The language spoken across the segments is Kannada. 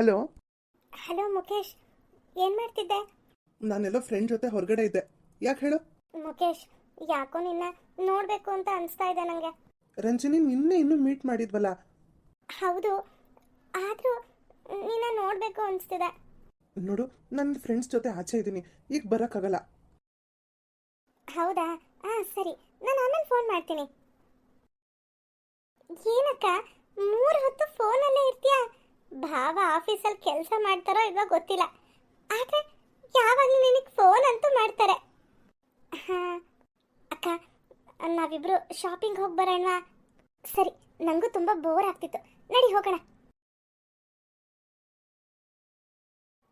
ಹಲೋ? ಹಲೋ ಮುಖೇಶ್ ಏನು ಮಾಡ್ತಿದ್ದೆ? ನಾನೆಲ್ಲೋ ಫ್ರೆಂಡ್ ಜೊತೆ ಹೊರಗಡೆ ಇದ್ದೆ. ಯಾಕೆ ಹೇಳು? ಮುಖೇಶ್ ಯಾಕೋ ನಿನ್ನ ನೋಡಬೇಕು ಅಂತ ಅನ್ಸ್ತಾ ಇದೆ ನನಗೆ ರಂಜಿನಿ ನಿನ್ನೆ ಇನ್ನೂ ಮೀಟ್ ಮಾಡಿದ್ವಲ್ಲ? ಹೌದು ಆದ್ರೂ ನಿನ್ನ ನೋಡಬೇಕು ಅನ್ಸ್ತಿದೆ. ನೋಡು ನನ್ನ ಫ್ರೆಂಡ್ಸ್ ಜೊತೆ ಆಚೆ ಇದ್ದೀನಿ ಈಗ ಬರೋಕ್ಕಾಗಲ್ಲ. ಹೌದಾ? ಹಾಂ ಸರಿ ನಾನು ಆಮೇಲೆ ಫೋನ್ ಮಾಡ್ತೀನಿ. ಏನಕ್ಕ ಮೂರು ಹೊತ್ತು ಫೋನಲ್ಲೇ ಇರ್ತೀಯಾ? ಭಾವ ಆಫೀಸಲ್ಲಿ ಕೆಲಸ ಮಾಡ್ತಾರೋ ಇವಾಗ ಗೊತ್ತಿಲ್ಲ. ಆದರೆ ಯಾವಾಗಲೂ ನಿನಗೆ ಫೋನ್ ಅಂತೂ ಮಾಡ್ತಾರೆ. ಹಾಂ, ಅಕ್ಕ, ನಾವಿಬ್ರು ಶಾಪಿಂಗ್ ಹೋಗಿ ಬರೋಣವಾ? ಸರಿ ನನಗೂ ತುಂಬ ಬೋರ್ ಆಗ್ತಿತ್ತು. ನಡಿ ಹೋಗೋಣ.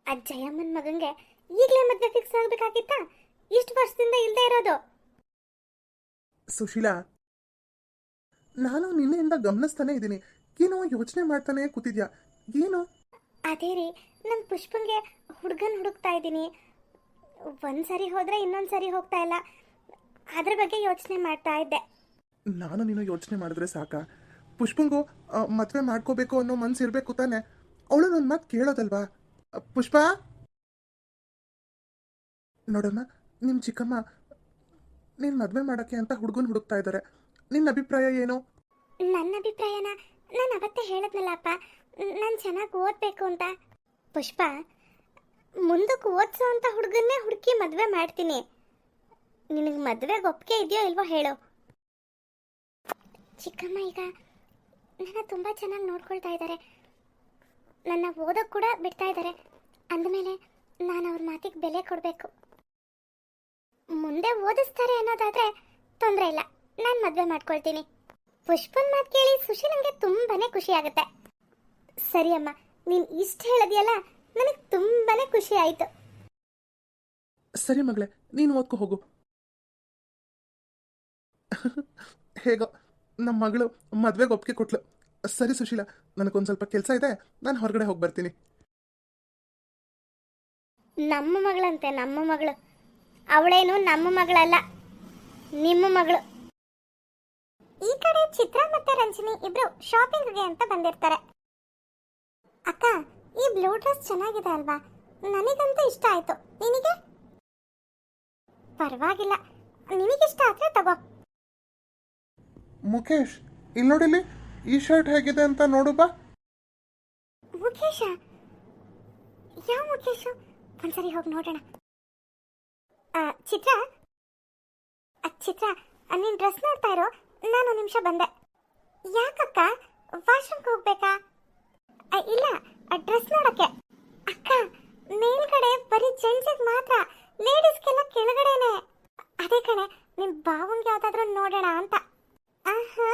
ಆ ಜಯಮ್ಮನ ಮಗಂಗೆ ಈಗಲೇ ಮದುವೆ ಫಿಕ್ಸ್ ಆಗಬೇಕಾಗಿತ್ತಾ? ಇಷ್ಟು ವರ್ಷದಿಂದ ಇಲ್ಲದೆ ಇರೋದು. ಸುಶೀಲಾ, ನಾನು ನಿನ್ನೆಯಿಂದ ಗಮನಿಸ್ತಾನೆ ಇದ್ದೀನಿ. ಏನೋ ಯೋಚನೆ ಮಾಡ್ತಾನೆ ಕೂತಿದ್ಯಾ? ಏನು? ಅದೇ ರೀ ನಮ್ಮ ಪುಷ್ಪಂಗೆ ಹುಡುಗನ ಹುಡುಕ್ತಾ ಇದ್ದೀನಿ. ಒಂದು ಸರಿ ಹೋದರೆ ಇನ್ನೊಂದು ಸರಿ ಹೋಗ್ತಾ ಇಲ್ಲ. ಅದ್ರ ಬಗ್ಗೆ ಯೋಚನೆ ಮಾಡ್ತಾ ಇದ್ದೆ. ನಾನು ನೀನು ಯೋಚನೆ ಮಾಡಿದ್ರೆ ಸಾಕ. ಪುಷ್ಪಂಗು ಮದುವೆ ಮಾಡ್ಕೋಬೇಕು ಅನ್ನೋ ಮನ್ಸು ಇರಬೇಕು ತಾನೆ. ಅವಳು ನನ್ನ ಮಾತು ಕೇಳೋದಲ್ವಾ? ಪುಷ್ಪ? ನೋಡಮ್ಮ ನಿಮ್ಮ ಚಿಕ್ಕಮ್ಮ ನೀನು ಮದುವೆ ಮಾಡೋಕ್ಕೆ ಅಂತ ಹುಡುಗನ ಹುಡುಕ್ತಾ ಇದ್ದಾರೆ ನಿನ್ನ ಅಭಿಪ್ರಾಯ ಏನು? ನನ್ನ ಅಭಿಪ್ರಾಯನ ನಾನು ಅವತ್ತೇ ಹೇಳಿದ್ನಲ್ಲಪ್ಪ. ನಾನು ಚೆನ್ನಾಗಿ ಓದಬೇಕು ಅಂತ. ಪುಷ್ಪ ಮುಂದಕ್ಕೆ ಓದಿಸೋ ಅಂತ ಹುಡುಗನ್ನೇ ಹುಡುಕಿ ಮದುವೆ ಮಾಡ್ತೀನಿ. ನಿನಗೆ ಮದುವೆಗೆ ಒಪ್ಪಿಗೆ ಇದೆಯೋ ಇಲ್ವೋ ಹೇಳು. ಚಿಕ್ಕಮ್ಮ ಈಗ ನನ್ನ ತುಂಬ ಚೆನ್ನಾಗಿ ನೋಡ್ಕೊಳ್ತಾ ಇದ್ದಾರೆ ನನ್ನ ಓದೋಕ್ಕೆ ಕೂಡ ಬಿಡ್ತಾ ಇದ್ದಾರೆ ಅಂದಮೇಲೆ ನಾನು ಅವ್ರ ಮಾತಿಗೆ ಬೆಲೆ ಕೊಡಬೇಕು. ಮುಂದೆ ಓದಿಸ್ತಾರೆ ಅನ್ನೋದಾದರೆ ತೊಂದರೆ ಇಲ್ಲ. ನಾನು ಮದುವೆ ಮಾಡ್ಕೊಳ್ತೀನಿ. ಪುಷ್ಪನ್ ಮಾತು ಕೇಳಿ ಸುಶೀಲಂಗೆ ತುಂಬಾನೇ ಖುಷಿ ಆಗುತ್ತೆ. ಸರಿ ಅಮ್ಮ ನೀನ್ ಇಷ್ಟ ಹೇಳದಿಯಲ್ಲ ನನಗೆ ತುಂಬಾನೇ ಖುಷಿ ಆಯ್ತು. ಸರಿ ಮಗಳೇ ನೀನು ಓದ್ಕೊ ಹೋಗು. ಹೇಗೋ ನಮ್ಮ ಮಗಳು ಮದ್ವೆಗೆ ಒಪ್ಪಿಗೆ ಕೊಟ್ಲು. ಸರಿ ಸುಶೀಲಾ ನನಗೊಂದು ಸ್ವಲ್ಪ ಕೆಲಸ ಇದೆ ನಾನು ಹೊರಗಡೆ ಹೋಗಿ ಬರ್ತೀನಿ. ನಮ್ಮ ಮಗಳಂತೆ ನಮ್ಮ ಮಗಳು. ಅವಳೇನು ನಮ್ಮ ಮಗಳಲ್ಲ ನಿಮ್ಮ ಮಗಳು. ಈ ಕಡೆ ಚಿತ್ರ ಮತ್ತೆ ರಂಜನಿ ಇಬ್ರು ಶಾಪಿಂಗ್ಗೆ ಅಂತ ಬಂದಿರ್ತಾರೆ. ಅಕ್ಕ ಈ ಬ್ಲೂ ಡ್ರೆಸ್ ಚೆನ್ನಾಗಿದೆ ಅಲ್ವಾ? ನನಗಂತೂ ಇಷ್ಟ ಆಯ್ತು. ನಿನಗೆ? ಪರವಾಗಿಲ್ಲ. ನಿನಗಿಷ್ಟ ಆದ್ರೆ ತಗೋ. ಮುಖೇಶ್ ಇಲ್ಲಿ ನೋಡಿಲಿ ಈ ಶರ್ಟ್ ಹೇಗಿದೆ ಅಂತ ನೋಡು ಬಾ. ಮುಖೇಶ? ಯಾವ ಮುಖೇಶ? ಒಂದ್ಸರಿ ಹೋಗಿ ನೋಡೋಣ. ಆ, ಚಿತ್ರ? ಆ, ಚಿತ್ರ ನಿನ್ನ ಡ್ರೆಸ್ ನೋಡ್ತಾ ಇರೋ. ನಾನು ನಿಮಿಷ ಬಂದೆ. ಯಾಕಕ್ಕ? ವಾಶ್ರೂಮ್ಗೆ ಹೋಗ್ಬೇಕಾ? ಇಲ್ಲ ಡ್ರೆಸ್ ನೋಡಕ್ಕೆ. ಅಕ್ಕ, ಮೇಲ್ಗಡೆ ಬರೀ ಜೆಂಟ್ಸಿಗೆ ಮಾತ್ರ ಲೇಡೀಸ್ಗೆಲ್ಲ ಕೆಳಗಡೆನೆ. ಅದೇ ಕಣೆ, ನಿಮ್ ಬಾವಂಗೆ ಯಾವ್ದಾದ್ರು ನೋಡೋಣ ಅಂತ. ಆಹಾ.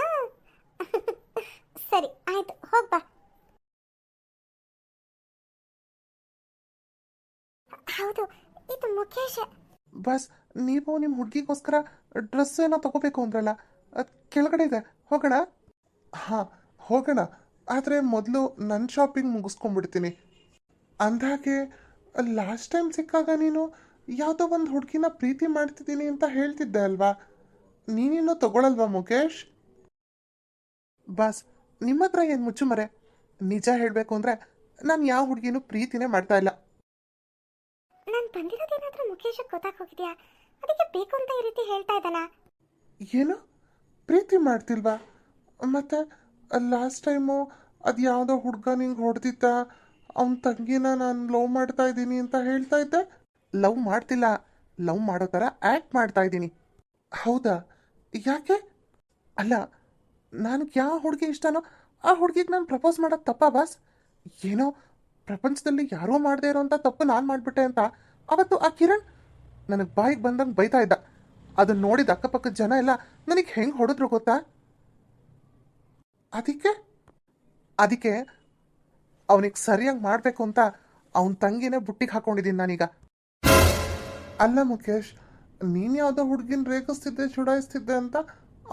ಸರಿ, ಆಯ್ತು ಹೋಗ್ಬಾ ಹೌದು, ಇದು ಮುಖೇಶ್. ಬಸ್, ನೀವು ನಿಮ್ಮ ಹುಡುಗಿಗೋಸ್ಕರ ಡ್ರೆಸ್ ಏನೋ ತಗೋಬೇಕು ಅಂದ್ರಲ್ಲ ಕೆಳಗಡೆ ಇದೆ, ಹೋಗೋಣ? ಹಾಂ, ಹೋಗೋಣ. ಆದರೆ ಮೊದಲು ನನ್ನ ಶಾಪಿಂಗ್ ಮುಗಿಸ್ಕೊಂಡ್ಬಿಡ್ತೀನಿ. ಅಂದಾಗೆ ಲಾಸ್ಟ್ ಟೈಮ್ ಸಿಕ್ಕಾಗ ನೀನು ಯಾವುದೋ ಒಂದು ಹುಡುಗಿನ ಪ್ರೀತಿ ಮಾಡ್ತಿದ್ದೀನಿ ಅಂತ ಹೇಳ್ತಿದ್ದೆ ಅಲ್ವಾ? ನೀನೇನು ತಗೊಳಲ್ವಾ ಮುಕೇಶ್? ಬಸ್ ನಿಮ್ಮ ಹತ್ರ ಏನು ಮುಚ್ಚುಮರೆ? ನಿಜ ಹೇಳಬೇಕು ಅಂದರೆ ನಾನು ಯಾವ ಹುಡುಗಿನೂ ಪ್ರೀತಿನೇ ಮಾಡ್ತಾ ಇಲ್ಲ. ನಾನು ಬಂದಿರೋದೇನಾದ್ರೂ ಮುಖೇಶ್ ಗೊತ್ತಾಗೋಗಿದ್ಯಾ ಅದಕ್ಕೆ ಬೇಕು ಅಂತ ಈ ರೀತಿ ಹೇಳ್ತಾ ಇದ್ದಾನ? ಏನು? ಪ್ರೀತಿ ಮಾಡ್ತಿಲ್ವಾ? ಮತ್ತೆ ಲಾಸ್ಟ್ ಟೈಮು ಅದು ಯಾವುದೋ ಹುಡುಗ ನಿಂಗೆ ಹೊಡೆದಿದ್ದ, ಅವನ ತಂಗಿನ ನಾನು ಲವ್ ಮಾಡ್ತಾ ಇದ್ದೀನಿ ಅಂತ ಹೇಳ್ತಾ ಇದ್ದೆ. ಲವ್ ಮಾಡ್ತಿಲ್ಲ. ಲವ್ ಮಾಡೋ ಥರ ಆ್ಯಕ್ಟ್ ಮಾಡ್ತಾ ಇದ್ದೀನಿ. ಹೌದಾ? ಯಾಕೆ? ಅಲ್ಲ, ನನಗೆ ಯಾವ ಹುಡುಗಿ ಇಷ್ಟನೋ ಆ ಹುಡುಗಿಗೆ ನಾನು ಪ್ರಪೋಸ್ ಮಾಡೋದು ತಪ್ಪಾ ಬಾಸ್ ಏನೋ ಪ್ರಪಂಚದಲ್ಲಿ ಯಾರೋ ಮಾಡದೇ ಇರೋಂಥ ತಪ್ಪು ನಾನು ಮಾಡಿಬಿಟ್ಟೆ ಅಂತ ಅವತ್ತು ಆ ಕಿರಣ್ ನನಗೆ ಬಾಯಿಗೆ ಬಂದಂಗೆ ಬೈತಾ ಇದ್ದ. ಅದನ್ನ ನೋಡಿದ ಅಕ್ಕಪಕ್ಕದ ಜನ ಎಲ್ಲ ನನಗೆ ಹೆಂಗೆ ಹೊಡೆದ್ರು ಗೊತ್ತಾ? ಅದಕ್ಕೆ? ಅದಕ್ಕೆ ಅವನಿಗೆ ಸರಿಯಾಗಿ ಮಾಡಬೇಕು ಅಂತ ಅವನ ತಂಗಿನೇ ಬುಟ್ಟಿಗೆ ಹಾಕೊಂಡಿದ್ದೀನಿ ನಾನೀಗ. ಅಲ್ಲ ಮುಖೇಶ್ ನೀನು ಯಾವುದೋ ಹುಡುಗಿನ ರೇಗಿಸ್ತಿದ್ದೆ, ಚುಡಾಯಿಸ್ತಿದ್ದೆ ಅಂತ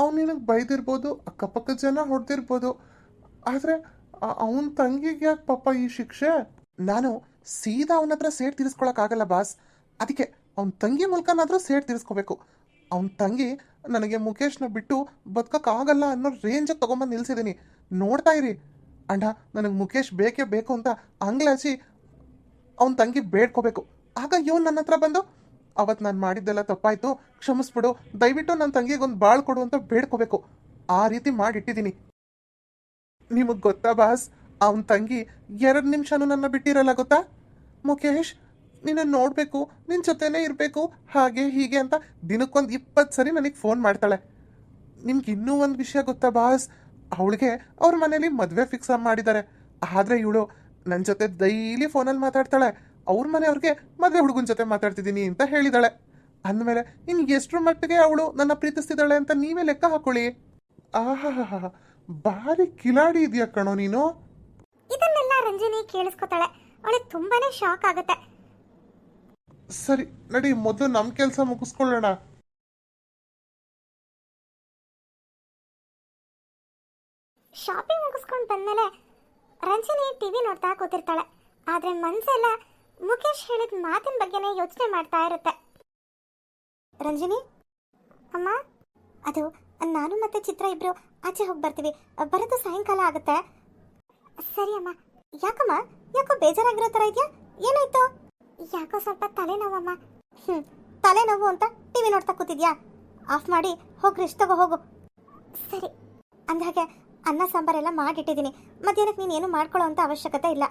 ಅವ್ನು ನಿನಗೆ ಬೈದಿರ್ಬೋದು, ಅಕ್ಕಪಕ್ಕ ಜನ ಹೊಡೆದಿರ್ಬೋದು. ಆದರೆ ಅವನ ತಂಗಿಗೆ ಯಾಕೆ ಪಾಪ ಈ ಶಿಕ್ಷೆ? ನಾನು ಸೀದಾ ಅವನ ಹತ್ರ ಸೇಟ್ ತೀರಿಸ್ಕೊಳಕ್ಕಾಗಲ್ಲ ಬಾಸ್. ಅದಕ್ಕೆ ಅವನ ತಂಗಿ ಮೂಲಕನಾದರೂ ಸೇಟ್ ತೀರಿಸ್ಕೋಬೇಕು. ಅವನ ತಂಗಿ ನನಗೆ ಮುಖೇಶ್ನ ಬಿಟ್ಟು ಬದುಕೋಕ್ಕಾಗಲ್ಲ ಅನ್ನೋ ರೇಂಜಿಗೆ ತೊಗೊಂಬಂದು ನಿಲ್ಸಿದ್ದೀನಿ ನೋಡ್ತಾ ಇರಿ. ಅಣ್ಣ, ನನಗೆ ಮುಖೇಶ್ ಬೇಕೇ ಬೇಕು ಅಂತ ಅಂಗ್ಲಾಸಿ ಅವನ ತಂಗಿ ಬೇಡ್ಕೋಬೇಕು. ಆಗ ಇವನು ನನ್ನ ಹತ್ರ ಬಂದು ಅವತ್ತು ನಾನು ಮಾಡಿದ್ದೆಲ್ಲ ತಪ್ಪಾಯಿತು. ಕ್ಷಮಿಸ್ಬಿಡು. ದಯವಿಟ್ಟು ನನ್ನ ತಂಗಿಗೆ ಒಂದು ಬಾಳ್ ಕೊಡು ಅಂತ ಬೇಡ್ಕೋಬೇಕು. ಆ ರೀತಿ ಮಾಡಿಟ್ಟಿದ್ದೀನಿ ನಿಮಗೆ ಗೊತ್ತಾ ಬಾಸ್, ಅವನ ತಂಗಿ ಎರಡು ನಿಮಿಷನೂ ನನ್ನ ಬಿಟ್ಟಿರಲ್ಲ ಗೊತ್ತಾ? ಮುಖೇಶ್ ನಿನ್ನ ನೋಡಬೇಕು ನಿನ್ನ ಜೊತೆನೇ ಇರಬೇಕು, ಹಾಗೆ ಹೀಗೆ ಅಂತ ದಿನಕ್ಕೊಂದು ಇಪ್ಪತ್ತು ಸರಿ ನನಗೆ ಫೋನ್ ಮಾಡ್ತಾಳೆ. ನಿಮ್ಗೆ ಇನ್ನೂ ಒಂದು ವಿಷಯ ಗೊತ್ತಾ ಬಾಸ್? ಅವಳಿಗೆ ಅವ್ರ ಮನೇಲಿ ಮದುವೆ ಫಿಕ್ಸ್ ಮಾಡಿದ್ದಾರೆ ಆದರೆ ಇವಳು ನನ್ನ ಜೊತೆ ಡೈಲಿ ಫೋನಲ್ಲಿ ಮಾತಾಡ್ತಾಳೆ. ಅವ್ರ ಮನೆಯವ್ರಿಗೆ ಮದುವೆ ಹುಡುಗನ ಜೊತೆ ಮಾತಾಡ್ತಿದ್ದೀನಿ ಅಂತ ಹೇಳಿದಾಳೆ. ಅಂದಮೇಲೆ ಇನ್ನು ಎಷ್ಟರ ಮಟ್ಟಿಗೆ ಅವಳು ನನ್ನ ಪ್ರೀತಿಸ್ತಿದ್ದಾಳೆ ಅಂತ ನೀವೇ ಲೆಕ್ಕ ಹಾಕೊಳ್ಳಿ. ಆಹಾ ಭಾರಿ ಕಿಲಾಡಿ ಇದೆಯಾ ಕಣೋ ನೀನು? ಇದನ್ನೆಲ್ಲ ರಂಜಿನಿ ಕೇಳಿಸ್ಕೊತಾಳೆ. ಅವಳಿಗೆ ತುಂಬಾನೇ ಶಾಕ್ ಆಗುತ್ತೆ. ಸರಿ, ನಡಿ, ಮೊದಲು ನಮ್ಮ ಕೆಲಸ ಮುಗಿಸ್ಕೊಳ್ಳೋಣ. ಶಾಪಿಂಗ್ ಮುಗಿಸ್ಕೊಂಡು ಬಂದ್ಮೇಲೆ ರಂಜನಿ ಟಿವಿ ನೋಡ್ತಾ ಕೂತಿರ್ತಾಳೆ. ಆದ್ರೆ ಮನ್ಸೆಲ್ಲ ಮುಖೇಶ್ ಹೇಳಿದ ಮಾತಿನ ಬಗ್ಗೆನೇ ಯೋಚನೆ ಮಾಡ್ತಾ ಇರುತ್ತೆ. ರಂಜನಿ? ಅಮ್ಮ, ಅದು ನಾನು ಮತ್ತೆ ಚಿತ್ರ ಇಬ್ರು ಆಚೆ ಹೋಗಿ ಬರ್ತೀವಿ. ಬರೋದು ಸಾಯಂಕಾಲ ಆಗುತ್ತೆ. ಸರಿ ಅಮ್ಮ. ಯಾಕಮ್ಮ? ಯಾಕೋ ಬೇಜಾರಾಗಿರೋ ಥರ ಇದೆಯಾ? ಏನಾಯ್ತು? ಯಾಕೋ ಸ್ವಲ್ಪ ತಲೆನೋವಮ್ಮ. ಹ್ಮ್, ತಲೆನೋವು ಅಂತ ಟಿವಿ ನೋಡ್ತಾ ಕೂತಿದ್ಯಾ? ಆಫ್ ಮಾಡಿ, ಹೋಗಿ ರಿಶ್ ತಗೋ, ಹೋಗು. ಸರಿ. ಅಂದ್ಹಾಗೆ ಅನ್ನ ಸಾಂಬಾರೆಲ್ಲ ಮಾಡಿಟ್ಟಿದ್ದೀನಿ. ಮಧ್ಯಾಹ್ನಕ್ಕೆ ನೀನು ಏನು ಮಾಡ್ಕೊಳ್ಳೋ ಅಂತ ಅವಶ್ಯಕತೆ ಇಲ್ಲ.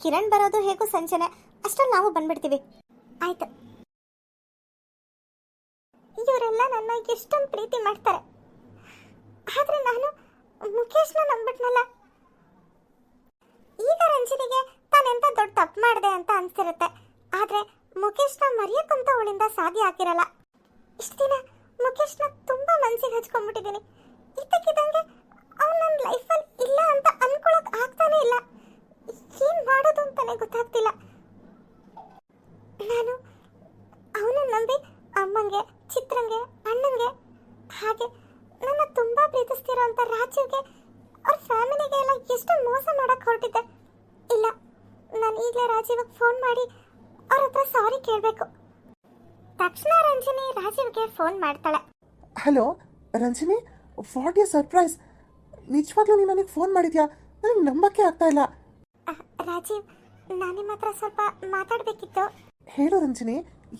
ಕಿರಣ್ ಬರೋದು ಹೇಗೂ ಸಂಜೆನೆ. ಅಷ್ಟ್ರಲ್ಲಿ ನಾವು ಬಂದ್ಬಿಡ್ತೀವಿ. ಆಯ್ತು. ಇವರೆಲ್ಲ ನನ್ನ ಎಷ್ಟೊಂದು ಪ್ರೀತಿ ಮಾಡ್ತಾರೆ. ಆದ್ರೆ ನಾನು ಮುಖೇಶ್ನ ನಂಬಿಟ್ನಲ್ಲ. ಈಗ ರಂಜನಿಗೆ ತಾನೆಂತ ದೊಡ್ಡ ತಪ್ಪು ಮಾಡಿದೆ ಅಂತ ಅನ್ಸಿರುತ್ತೆ. ಆದ್ರೆ ಮುಖೇಶ್ನ ಮರೆಯಕ್ಕಂತ ಅವಳಿಂದ ಸಾಧ್ಯ ಆಗಿರಲ್ಲ ಇಷ್ಟು ದಿನ ಮುಖೇಶ್ನ ತುಂಬಾ ಮನಸ್ಸಿಗೆ ಹಚ್ಕೊಂಡ್ಬಿಟ್ಟಿದ್ದೀನಿ. ಇದ್ದಕ್ಕಿದ್ದಂಗೆ ಅವ್ನು ನನ್ನ ಲೈಫಲ್ಲಿ ಇಲ್ಲ ಅಂತ ಅನ್ಕೊಳಕ್ ಆಗ್ತಾನೆ ಇಲ್ಲ. ಏನ್ ಮಾಡೋದು ಅಂತಾನೆ ಗೊತ್ತಾಗ್ತಿಲ್ಲ. ನಾನು ಅವನು ನಂಬಿ ಅಮ್ಮಂಗೆ, ಚಿತ್ರಂಗೆ, ಅಣ್ಣಂಗೆ, ಹಾಗೆ ನನ್ನ ತುಂಬಾ ಪ್ರೀತಿಸ್ತಿರೋ ಅಂತ ರಾಜೀವ್ಗೆ ಅವ್ರ ಫ್ಯಾಮಿಲಿಗೆ ಎಲ್ಲ ಎಷ್ಟು ಮೋಸ ಮಾಡಕ್ ಹೊರಟಿದ್ದೆ. ಇಲ್ಲ, ನಾನು ಈಗಲೇ ರಾಜೀವ್ಗೆ ಫೋನ್ ಮಾಡಿ ಅವ್ರ ಹತ್ರ ಸಾರಿ ಕೇಳಬೇಕು. ತಕ್ಷಣ ರಂಜನಿ ರಾಜೀವ್ಗೆ ಫೋನ್ ಮಾಡ್ತಾಳೆ. Hello Ranjani what you surprise ನಿಜವಾಗ್ಲೂ ನೀನು ನನಗೆ ಫೋನ್ ಮಾಡಿದ್ಯಾ? ನನಗೆ ನಂಬಕ್ಕೆ ಆಗ್ತಾ ಇಲ್ಲ. ಅಹ್, ರಾಜೀವ್ ನಾನು ನಿಮ್ಮ ಹತ್ರ ಸ್ವಲ್ಪ ಮಾತಾಡಬೇಕಿತ್ತು. ಹೇಳು ರಂಜನಿ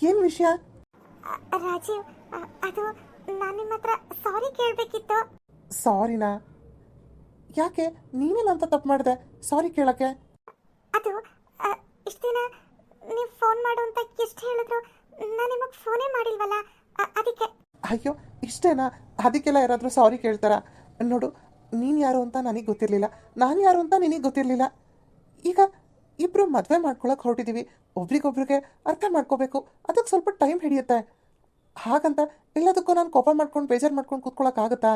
ಏನು ವಿಷಯ? ರಾಜೀವ್ ಅಹ್, ಅದು ನಾನು ನಿಮ್ಮ ಹತ್ರ ಸಾರಿ ಕೇಳಬೇಕಿತ್ತು. ಸಾರಿನಾ ಯಾಕೆ ನೀನೇನಂತ ತಪ್ಪು ಮಾಡಿದೆ? ಸಾರಿ ಕೇಳಕ್ಕೆ. ಅದು ಇಷ್ಟು ದಿನ ನೀವು ಫೋನ್ ಮಾಡು ಅಂತ ಎಷ್ಟು ಹೇಳಿದ್ರು ನಾನು ನಿಮಗೆ ಫೋನೇ ಮಾಡಿಲ್ವಲ್ಲ? ಅದಕ್ಕೆ. ಅಯ್ಯೋ ಇಷ್ಟೇನಾ? ಅದಕ್ಕೆಲ್ಲ ಯಾರಾದರೂ ಸಾರಿ ಕೇಳ್ತಾರ? ನೋಡು ನೀನು ಯಾರು ಅಂತ ನನಗೆ ಗೊತ್ತಿರಲಿಲ್ಲ. ನಾನು ಯಾರು ಅಂತ ನಿನಗೆ ಗೊತ್ತಿರಲಿಲ್ಲ. ಈಗ ಇಬ್ಬರು ಮದುವೆ ಮಾಡ್ಕೊಳಕ್ಕೆ ಹೊರಟಿದ್ದೀವಿ ಒಬ್ರಿಗೊಬ್ರಿಗೆ ಅರ್ಥ ಮಾಡ್ಕೋಬೇಕು. ಅದಕ್ಕೆ ಸ್ವಲ್ಪ ಟೈಮ್ ಹಿಡಿಯುತ್ತೆ. ಹಾಗಂತ ಎಲ್ಲದಕ್ಕೂ ನಾನು ಕೋಪ ಮಾಡ್ಕೊಂಡು ಬೇಜಾರು ಮಾಡ್ಕೊಂಡು ಕೂತ್ಕೊಳ್ಳೋಕ್ಕಾಗತ್ತಾ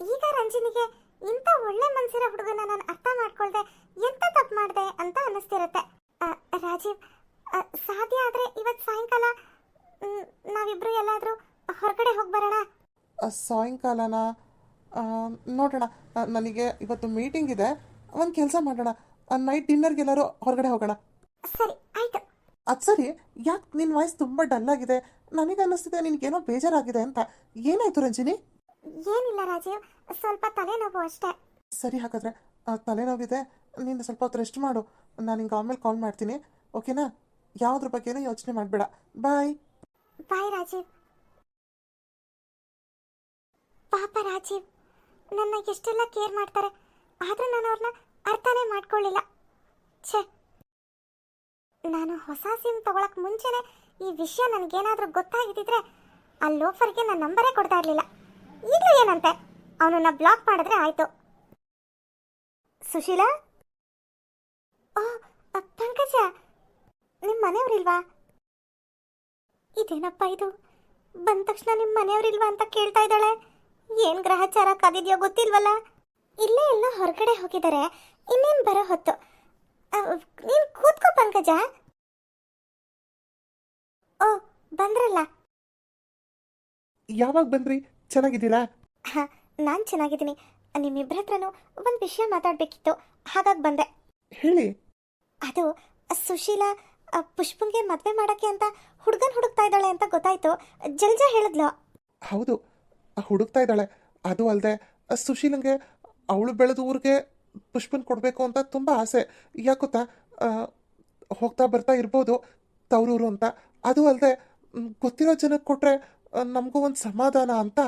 ಈಗ ರಂಜಿನಿಗೆ ಇಂಥ ಒಳ್ಳೆ ಮನಸ್ಸಿರೋ ಹುಡುಗನ ನಾನು ಅರ್ಥ ಮಾಡ್ಕೊಳ್ದೆ ಎಂತ ತಪ್ಪು ಮಾಡಿದೆ ಅಂತ ಅನ್ನಿಸ್ತಿರುತ್ತೆ. ರಾಜೀವ್ ಸಾಧ್ಯ ಆದ್ರೆ ಇವತ್ತು ಸಾಯಂಕಾಲ ನಾವಿಬ್ರು ಎಲ್ಲಾದರೂ ಹೊರಗಡೆ ಹೋಗಿ ಬರೋಣ. ಸಾಯಂಕಾಲನ? ನೋಡೋಣ. ನನಗೆ ಇವತ್ತು ಮೀಟಿಂಗ್ ಇದೆ. ಒಂದು ಕೆಲಸ ಮಾಡೋಣ. ನೈಟ್ ಡಿನ್ನರ್ಗೆಲ್ಲರೂ ಹೊರಗಡೆ ಹೋಗೋಣ. ಸರಿ ಆಯ್ತು. ಅದು ಸರಿ. ಯಾಕೆ ನಿನ್ನ ವಾಯ್ಸ್ ತುಂಬ ಡಲ್ ಆಗಿದೆ? ನನಗೆ ಅನ್ನಿಸ್ತಿದೆ ನಿನಗೇನೋ ಬೇಜಾರಾಗಿದೆ ಅಂತ. ಏನಾಯ್ತು ರಂಜಿನಿ? ಏನಿಲ್ಲ ರಾಜೀವ್ ಸ್ವಲ್ಪ ತಲೆನೋವು ಅಷ್ಟೇ. ಸರಿ ಹಾಗಾದ್ರೆ ತಲೆನೋವಿದೆ. ನೀನು ಸ್ವಲ್ಪ ಹೊತ್ತು ರೆಸ್ಟ್ ಮಾಡು. ನಾನು ನಿಂಗೆ ಆಮೇಲೆ ಕಾಲ್ ಮಾಡ್ತೀನಿ ಓಕೆನಾ ಯಾವುದ್ರ ಬಗ್ಗೆನೂ ಯೋಚನೆ ಮಾಡಬೇಡ. ಬಾಯ್ ಬಾಯ್ ರಾಜೀವ್. ಪಾಪ ರಾಜೀವ್, ನನ್ನ ಎಷ್ಟೆಲ್ಲ ಕೇರ್ ಮಾಡ್ತಾರೆ, ಆದರೂ ನಾನು ಅವ್ರನ್ನ ಅರ್ಥನೇ ಮಾಡ್ಕೊಳ್ಳಿಲ್ಲ ಛೇ. ನಾನು ಹೊಸ ಸಿಮ್ ತಗೊಳಕ್ ಮುಂಚೆನೆ ಈ ವಿಷಯ ನನಗೇನಾದರೂ ಗೊತ್ತಾಗಿದ್ದಿದ್ರೆ ಆ ಲೋಫರ್ಗೆ ನನ್ನ ನಂಬರೇ ಕೊಡ್ತಾ ಇರಲಿಲ್ಲ. ಈಗಲೂ ಏನಂತೆ? ಅವನನ್ನ ಬ್ಲಾಕ್ ಮಾಡಿದ್ರೆ ಆಯ್ತು. ಸುಶೀಲಾ? ಪಂಕಜ ನಿಮ್ಮ ಮನೆಯವರಿಲ್ವಾ? ಇದೇನಪ್ಪ ಇದು? ಬಂದ ತಕ್ಷಣ ನಿಮ್ಮ ಮನೆಯವರಿಲ್ವಾ ಅಂತ ಕೇಳ್ತಾ ಇದ್ದಾಳೆ. ಏನ್ ಗ್ರಹಚಾರ ಕಾದಿದ್ಯೋ ಗೊತ್ತಿಲ್ವಲ್ಲ? ಇಲ್ಲೇ ಎಲ್ಲ ಹೊರಗಡೆ ಹೋಗಿದ್ದಾರೆ. ಇನ್ನೇನ್ ಬರೋ ಹೊತ್ತು? ನೀನು ಕೂತ್ಕೋ ಪಂಕಜ. ಓ ಬಂದ್ರಲ್ಲ. ಯಾವಾಗ ಬಂದ್ರಿ? ಚೆನ್ನಾಗಿದ್ದೀರಾ? ಹ ನಾನ್ ಚೆನ್ನಾಗಿದ್ದೀನಿ. ನಿಮ್ಮಿಬ್ಬರ ಹತ್ರನೂ ಒಂದು ವಿಷಯ ಮಾತಾಡ್ಬೇಕಿತ್ತು. ಹಾಗಾಗಿ ಬಂದೆ. ಹೇಳಿ. ಅದು ಸುಶೀಲ ಪುಷ್ಪಂಗೆ ಮದ್ವೆ ಮಾಡಕ್ಕೆ ಅಂತ ಹುಡುಗನ್ ಹುಡುಕ್ತಾ ಇದ್ದಾಳೆ ಅಂತ ಗೊತ್ತಾಯ್ತು. ಜಲ್ಜ ಹೇಳಿದ್ಲು. ಹೌದು, ಹುಡುಕ್ತಾ ಇದ್ದಾಳೆ. ಅದು ಅಲ್ಲದೆ ಸುಶೀಲಂಗೆ ಅವಳು ಬೆಳೆದ ಊರಿಗೆ ಪುಷ್ಪನ್ ಕೊಡಬೇಕು ಅಂತ ತುಂಬ ಆಸೆ. ಯಾಕೆ ಗೊತ್ತಾ? ಹೋಗ್ತಾ ಬರ್ತಾ ಇರ್ಬೋದು ತವರೂರು ಅಂತ. ಅದು ಅಲ್ಲದೆ ಗೊತ್ತಿರೋ ಜನಕ್ಕೆ ಕೊಟ್ಟರೆ ನಮಗೂ ಒಂದು ಸಮಾಧಾನ ಅಂತ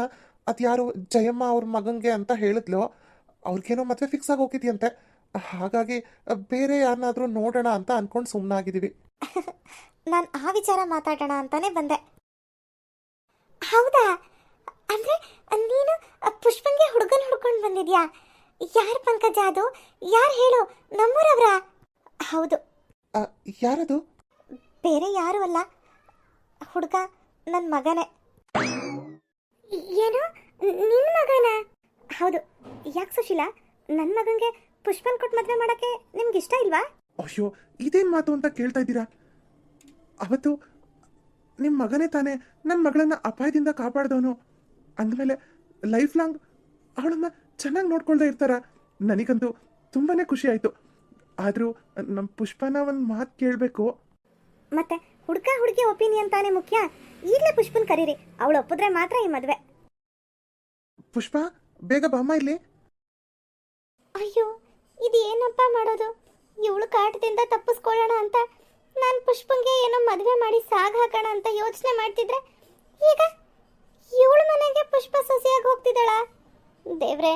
ಅದು ಯಾರು ಜಯಮ್ಮ ಅವ್ರ ಮಗಂಗೆ ಅಂತ ಹೇಳಿದ್ಲು. ಅವ್ರಿಗೇನೋ ಮದುವೆ ಫಿಕ್ಸ್ ಆಗಿ ಹೋಗಿದ್ಯಂತೆ. ಹಾಗಾಗಿ ಬೇರೆ ಯಾರನ್ನಾದ್ರೂ ನೋಡೋಣ ಅಂತ ಅನ್ಕೊಂಡು ಸುಮ್ಮನಾಗಿದ್ದೀವಿ ನಾನು ಆ ವಿಚಾರ ಮಾತಾಡೋಣ ಅಂತಾನೆ ಬಂದೆ. ಹೌದಾ? ಅಂದ್ರೆ ನೀನು ಪುಷ್ಪಂಗೆ ಹುಡುಗನ ಹುಡ್ಕೊಂಡು ಬಂದಿದ್ಯಾ? ಯಾರು ಪಂಕಜ ಅದು? ಯಾರು ಹೇಳು? ನಮ್ಮೂರವ್ರ? ಹೌದು. ಯಾರದು? ಬೇರೆ ಯಾರು ಅಲ್ಲ. ಹುಡುಗ ನನ್ನ ಮಗನೇ. ಏನು? ನಿನ್ನ ಮಗನ? ಹೌದು. ಯಾಕೆ ಸುಶೀಲಾ? ನನ್ನ ಮಗಂಗೆ ಪುಷ್ಪನ್ ಕೊಟ್ಟು ಮದುವೆ ಮಾಡೋಕ್ಕೆ ನಿಮ್ಗೆ ಇಷ್ಟ ಇಲ್ವಾ? ಅಯ್ಯೋ ಇದೇನು ಮಾತು ಅಂತ ಕೇಳ್ತಾ ಇದ್ದೀರಾ? ಅವತ್ತು ನಿಮ್ಮ ಮಗನೇ ತಾನೇ ನನ್ನ ಮಗಳನ್ನ ಅಪಾಯದಿಂದ ಕಾಪಾಡ್ದವನು. ಅಂದಮೇಲೆ ಲೈಫ್ ಲಾಂಗ್ ಅವಳನ್ನ ಚೆನ್ನಾಗಿ ನೋಡ್ಕೊಳ್ದೇ ಇರ್ತಾರ. ನನಗಂತೂ ತುಂಬಾನೇ ಖುಷಿ ಆಯಿತು. ಆದರೂ ನಮ್ಮ ಪುಷ್ಪನ ಒಂದು ಮಾತು ಕೇಳಬೇಕು. ಮತ್ತೆ ಹುಡುಗ ಹುಡುಗಿ ಒಪಿನಿಯನ್ ತಾನೇ ಮುಖ್ಯ? ಈಗಲೇ ಪುಷ್ಪನ್ ಕರೀರಿ. ಅವಳು ಒಪ್ಪಿದ್ರೆ ಮಾತ್ರ ಈ ಮದುವೆ. ಪುಷ್ಪ ಬೇಗ ಬಾಮ್ಮ ಇಲ್ಲಿ. ಇದು ಏನಪ್ಪ ಮಾಡೋದು? ಇವಳು ಕಾಟದಿಂದ ತಪ್ಪಿಸ್ಕೊಳ್ಳೋಣ ಅಂತ. ನಾನು ಪುಷ್ಪಂಗೆ ಏನೋ ಮದುವೆ ಮಾಡಿ ಸಾಗ್ ಹಾಕೋಣ ಅಂತ ಯೋಚನೆ ಮಾಡ್ತಿದ್ರೆ ಈಗ ಇವಳ ಮನೆಗೆ ಪುಷ್ಪ ಸೊಸೆಯಾಗಿ ಹೋಗ್ತಿದ್ದಾಳ? ದೇವ್ರೆ,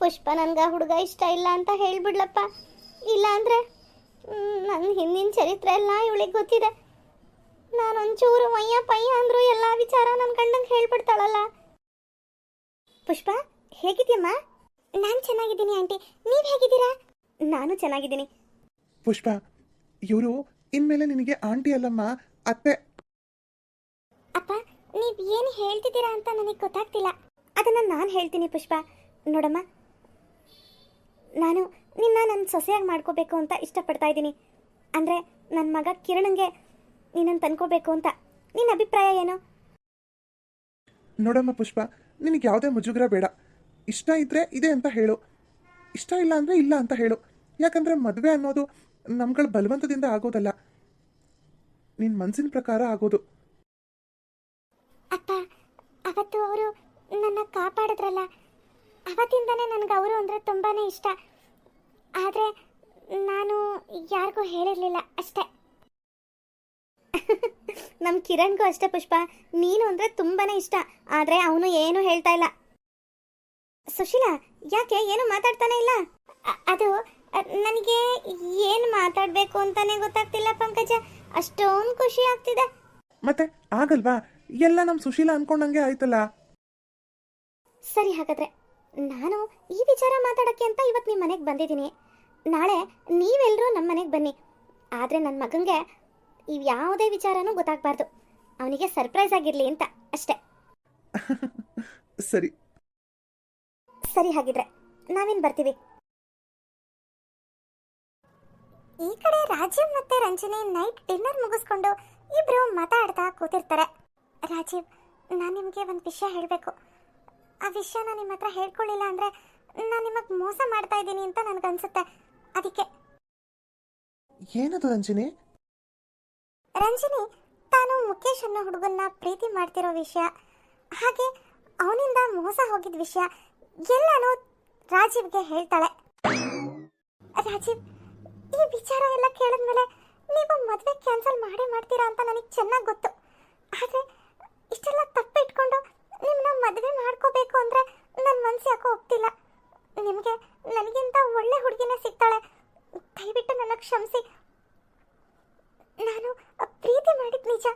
ಪುಷ್ಪ ನನ್ಗೆ ಹುಡುಗ ಇಷ್ಟ ಇಲ್ಲ ಅಂತ ಹೇಳ್ಬಿಡ್ಲಪ್ಪ. ಇಲ್ಲ ಅಂದ್ರೆ ನನ್ನ ಹಿಂದಿನ ಚರಿತ್ರೆ ಎಲ್ಲ ಇವಳಿಗೆ ಗೊತ್ತಿದೆ. ನಾನೊಂಚೂರು ಮಯ್ಯ ಪಯ್ಯ ಅಂದ್ರು ಎಲ್ಲ ವಿಚಾರ ನನ್ನ ಗಂಡಂಗೆ ಹೇಳ್ಬಿಡ್ತಾಳಲ್ಲ. ಪುಷ್ಪ, ಹೇಗಿದ್ಯಮ್ಮ? ನಾನು ಚೆನ್ನಾಗಿದ್ದೀನಿ, ಆಂಟಿ. ನೀವು ಹೇಗಿದ್ದೀರಾ? ನಾನು ಚೆನ್ನಾಗಿದ್ದೀನಿ. ಪುಷ್ಪ ಇವರು ಇನ್ಮೇಲೆ ನಿನಗೆ ಆಂಟಿ ಅಲ್ಲಮ್ಮ ಅತ್ತೆ. ಅಪ್ಪ ನೀವು ಏನು ಹೇಳ್ತಿದ್ದೀರಾ ಅಂತ ನನಗೆ ಗೊತ್ತಾಗ್ತಿಲ್ಲ. ಅದನ್ನ ನಾನು ಹೇಳ್ತೀನಿ ಪುಷ್ಪ. ನೋಡಮ್ಮ ನಾನು ನಿನ್ನ ನನ್ನ ಸೊಸೆಯಾಗಿ ಮಾಡ್ಕೋಬೇಕು ಅಂತ ಇಷ್ಟಪಡ್ತಾ ಇದ್ದೀನಿ. ಅಂದರೆ ನನ್ನ ಮಗ ಕಿರಣಂಗೆ ನಿನ್ನನ್ನು ತಂದ್ಕೋಬೇಕು ಅಂತ. ನಿನ್ನ ಅಭಿಪ್ರಾಯ ಏನು? ನೋಡಮ್ಮ ಪುಷ್ಪ ನಿನಗೆ ಯಾವುದೇ ಮುಜುಗರ ಬೇಡ. ಇಷ್ಟ ಇದ್ರೆ ಇದೆ ಅಂತ ಹೇಳು. ಇಷ್ಟ ಇಲ್ಲ ಅಂದರೆ ಇಲ್ಲ ಅಂತ ಹೇಳು. ಯಾಕಂದರೆ ಮದುವೆ ಅನ್ನೋದು ನಮ್ಗಳ ಬಲವಂತದಿಂದ ಆಗೋದಲ್ಲ. ನಿನ್ ಮನಸ್ಸಿನ ಪ್ರಕಾರ ಆಗೋದು. ಅಪ್ಪ, ಅವತ್ತು ಅವರು ನನ್ನ ಕಾಪಾಡಿದ್ರಲ್ಲ. ಅವತ್ತಿಂದನೇ ನನಗೆ ಅವರು ಅಂದ್ರೆ ತುಂಬಾನೇ ಇಷ್ಟ. ಆದರೆ ನಾನು ಯಾರಿಗೂ ಹೇಳಿರಲಿಲ್ಲ ಅಷ್ಟೇ. ನಮ್ಮ ಕಿರಣ್ಗೂ ಅಷ್ಟೇ ಪುಷ್ಪ. ನೀನು ಅಂದ್ರೆ ತುಂಬಾನೇ ಇಷ್ಟ. ಆದರೆ ಅವನು ಏನು ಹೇಳ್ತಾ ಇಲ್ಲ. ಸುಶೀಲಾ, ಯಾಕೆ? ಏನು ಮಾತಾಡ್ತಾನೆ ಇಲ್ಲ? ಅದು ನನಗೆ ಏನು ಮಾತಾಡಬೇಕು ಅಂತಾನೆ ಗೊತ್ತಾಗ್ತಿಲ್ಲ ಪಂಕಜ. ಅಷ್ಟೊಂದು ಖುಷಿ ಆಗ್ತಿದೆ. ಮತ್ತೆ ಆಗಲ್ವಾ? ಎಲ್ಲ ನಮ್ಮ ಸುಶೀಲ ಅನ್ಕೊಂಡಂಗೆ ಆಯ್ತಲ್ಲ. ಸರಿ ಹಾಗಾದ್ರೆ ನಾನು ಈ ವಿಚಾರ ಮಾತಾಡಕ್ಕೆ ಅಂತ ಇವತ್ತು ನಿಮ್ಮ ಮನೆಗೆ ಬಂದಿದ್ದೀನಿ. ನಾಳೆ ನೀವೆಲ್ಲರೂ ನಮ್ಮ ಮನೆಗೆ ಬನ್ನಿ. ಆದರೆ ನನ್ನ ಮಗನಿಗೆ ಇವು ಯಾವುದೇ ವಿಚಾರನೂ ಗೊತ್ತಾಗಬಾರ್ದು. ಅವನಿಗೆ ಸರ್ಪ್ರೈಸ್ ಆಗಿರಲಿ ಅಂತ ಅಷ್ಟೇ. ಸರಿ. ಸರಿ ಹಾಗಿದ್ರೆ ನಾವೇನು ಬರ್ತೀವಿ? ಈ ಕಡೆ ರಾಜೀವ್ ಮತ್ತೆ ರಂಜನಿ ನೈಟ್ ಡಿನ್ನರ್ ಮುಗಿಸ್ಕೊಂಡು ಇಬ್ರು ಮಾತಾಡ್ತಾ ಕೂತಿರ್ತಾರೆ. ರಾಜೀವ್ ನಾನು ನಿಮಗೆ ಒಂದು ವಿಷಯ ಹೇಳಬೇಕು. ಆ ವಿಷಯನ ನಿಮ್ಮ ಹತ್ರ ಹೇಳ್ಕೊಳ್ಳಿಲ್ಲ ಅಂದ್ರೆ ನಾನು ನಿಮಗೆ ಮೋಸ ಮಾಡ್ತಾ ಇದ್ದೀನಿ ಅಂತ ನನಗನ್ಸುತ್ತೆ. ಅದಕ್ಕೆ. ಏನದು ರಂಜಿನಿ? ರಂಜನಿ ತಾನು ಮುಖೇಶ್ ಅನ್ನೋ ಹುಡುಗನ್ನ ಪ್ರೀತಿ ಮಾಡ್ತಿರೋ ವಿಷಯ ಹಾಗೆ ಅವನಿಂದ ಮೋಸ ಹೋಗಿದ ವಿಷಯ ಎಲ್ಲಾನು ರಾಜೀವ್ಗೆ ಹೇಳ್ತಾಳೆ. ರಾಜೀವ್ ಈ ವಿಚಾರ ಎಲ್ಲ ಕೇಳಿದ್ಮೇಲೆ ನೀವು ಮದುವೆ ಕ್ಯಾನ್ಸಲ್ ಮಾಡೇ ಮಾಡ್ತೀರಾ ಅಂತ ನನಗೆ ಚೆನ್ನಾಗಿ ಗೊತ್ತು. ಆದರೆ ಇಷ್ಟೆಲ್ಲ ತಪ್ಪು ಇಟ್ಕೊಂಡು ನಿಮ್ಮನ್ನ ಮದುವೆ ಮಾಡ್ಕೋಬೇಕು ಅಂದರೆ ನನ್ನ ಮನಸ್ಸು ಯಾಕೋ ಒಪ್ತಿಲ್ಲ. ನಿಮಗೆ ನನಗಿಂತ ಒಳ್ಳೆ ಹುಡುಗಿನೇ ಸಿಗ್ತಾಳೆ. ದಯವಿಟ್ಟು ನನ್ನ ಕ್ಷಮಿಸಿ. ನಾನು ಪ್ರೀತಿ ಮಾಡಿದ್ದು ನಿಜ.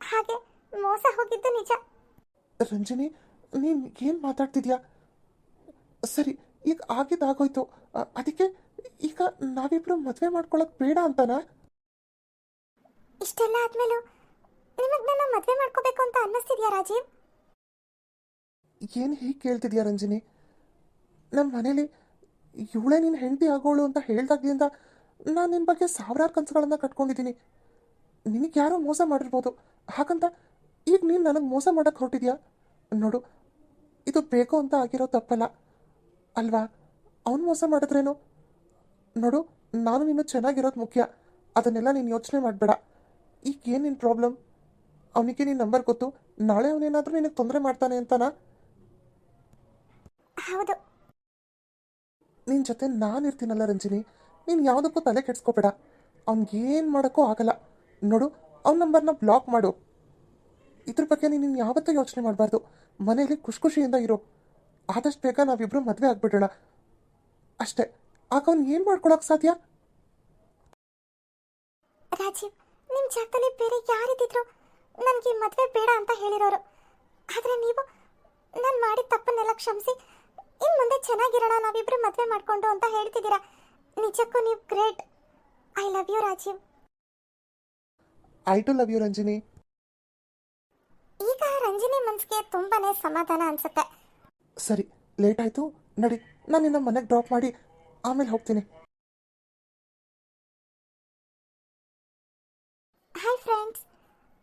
ಹಾಗೆ ಮೋಸ ಹೋಗಿದ್ದು ನಿಜ. ರಂಜನಿ, ನೀನು ಏನು ಮಾತಾಡ್ತಿದ್ಯಾ? ಸರಿ, ಈಗ ಆಗಿದ್ದಾಗೋಯ್ತು. ಅದಕ್ಕೆ ಈಗ ನಾವಿಬ್ರು ಮದುವೆ ಮಾಡ್ಕೊಳಕ್ ಬೇಡ ಅಂತನಾ? ಇಷ್ಟೆಲ್ಲ ಆದ್ಮೇಲೂ ನಿಮಗ್ ನನ್ನ ಮದ್ವೆ ಮಾಡ್ಕೋಬೇಕು ಅಂತ ಅನ್ನಿಸ್ತಿದ್ಯಾ ರಾಜೀವ್? ಏನು ಹೀಗೆ ಕೇಳ್ತಿದ್ಯಾ ರಂಜಿನಿ? ನಮ್ಮ ಮನೇಲಿ ಇವಳೆ ನಿನ್ನ ಹೆಂಡತಿ ಆಗೋಳು ಅಂತ ಹೇಳ್ದಾಗ್ಲಿಂದ ನಾನು ನಿನ್ ಬಗ್ಗೆ ಸಾವಿರಾರು ಕನಸುಗಳನ್ನು ಕಟ್ಕೊಂಡಿದ್ದೀನಿ. ನಿನಗೆ ಯಾರೋ ಮೋಸ ಮಾಡಿರ್ಬೋದು. ಹಾಗಂತ ಈಗ ನೀನು ನನಗೆ ಮೋಸ ಮಾಡೋಕ್ಕೆ ಹೊರಟಿದ್ಯಾ? ನೋಡು ಇದು ಬೇಕು ಅಂತ ಆಗಿರೋ ತಪ್ಪಲ್ಲ. ಅಲ್ವಾ? ಅವನು ಮೋಸ ಮಾಡಿದ್ರೇನು? ನೋಡು ನಾನು ನೀನು ಚೆನ್ನಾಗಿರೋದು ಮುಖ್ಯ. ಅದನ್ನೆಲ್ಲ ನೀನು ಯೋಚನೆ ಮಾಡಬೇಡ. ಈಗ ಏನು ನಿನ್ನ ಪ್ರಾಬ್ಲಮ್ ಅವನಿಗೆ ನಿನ್ನ ನಂಬರ್ ಗೊತ್ತು. ನಾಳೆ ಅವನೇನಾದರೂ ನಿನಗೆ ತೊಂದರೆ ಮಾಡ್ತಾನೆ ಅಂತಾನಾ? ಹೌದು. ನಿನ್ನ ಜೊತೆ ನಾನು ಇರ್ತೀನಲ್ಲ ರಂಜಿನಿ. ನೀನು ಯಾವುದಕ್ಕೂ ತಲೆ ಕೆಡಿಸ್ಕೋಬೇಡ. ಅವ್ನಿಗೆ ಏನು ಮಾಡೋಕ್ಕೂ ಆಗಲ್ಲ. ನೋಡು ಅವ್ನ ನಂಬರ್ನ ಬ್ಲಾಕ್ ಮಾಡು. ಇದ್ರ ಬಗ್ಗೆ ನೀನು ಯಾವತ್ತೂ ಯೋಚನೆ ಮಾಡಬಾರ್ದು. ಮನೇಲಿ ಖುಷಿ ಖುಷಿಯಿಂದ ಇರು. ಆದಷ್ಟು ಬೇಗ ನಾವಿಬ್ಬರು ಮದುವೆ ಆಗ್ಬಿಡೋಣ. ಅಷ್ಟೇ. ಆಗ ಅವ್ನು ಏನು ಮಾಡ್ಕೊಳಕ್ ಸಾಧ್ಯ ರಾಜೀವ್ ನಿಮ್ಮ ಜಾಗದಲ್ಲಿ ಬೇರೆ ಯಾರಿದ್ದಿದ್ರು ನನಗೆ ಮದುವೆ ಬೇಡ ಅಂತ ಹೇಳಿರೋರು ಆದರೆ ನೀವು ನಾನು ಮಾಡಿದ ತಪ್ಪನ್ನೆಲ್ಲ ಕ್ಷಮಿಸಿ ಇನ್ನು ಮುಂದೆ ಚೆನ್ನಾಗಿರೋಣ ನಾವಿಬ್ರು ಮದುವೆ ಮಾಡ್ಕೊಂಡು ಅಂತ ಹೇಳ್ತಿದ್ದೀರಾ ನಿಜಕ್ಕೂ ನೀವು great I love you Rajeev I too love you Ranjini ಈಗ ರಂಜಿನಿ ಮನ್ಸಿಗೆ ತುಂಬಾನೇ ಸಮಾಧಾನ ಅನ್ಸುತ್ತೆ ಸರಿ ಲೇಟ್ ಆಯ್ತು. ನಡಿ ನಾನು ನಿನ್ನ ಮನೆಗೆ ಡ್ರಾಪ್ ಮಾಡಿ ಆಮೇಲೆ ಹೋಗ್ತೀನಿ. ಹಾಯ್ ಫ್ರೆಂಡ್ಸ್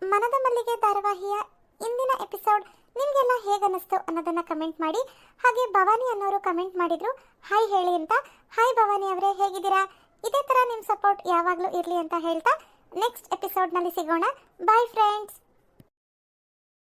ಮನದ ಮಲ್ಲಿಗೆ ಧಾರಾವಾಹಿಯ ಇಂದಿನ ಎಪಿಸೋಡ್ ನಿಮಗೆಲ್ಲ ಹೇಗೆ ಅನ್ನಿಸ್ತು ಅನ್ನೋದನ್ನ ಕಮೆಂಟ್ ಮಾಡಿ. ಹಾಗೆ ಭವಾನಿ ಅನ್ನೋರು ಕಮೆಂಟ್ ಮಾಡಿದ್ರು. ಹಾಯ್ ಹೇಳಿ ಅಂತ. ಹಾಯ್ ಭವಾನಿ ಅವರೇ, ಹೇಗಿದ್ದೀರಾ? ಇದೇ ಥರ ನಿಮ್ಮ ಸಪೋರ್ಟ್ ಯಾವಾಗಲೂ ಇರಲಿ ಅಂತ ಹೇಳ್ತಾ ನೆಕ್ಸ್ಟ್ ಎಪಿಸೋಡ್ನಲ್ಲಿ ಸಿಗೋಣ. Bye friends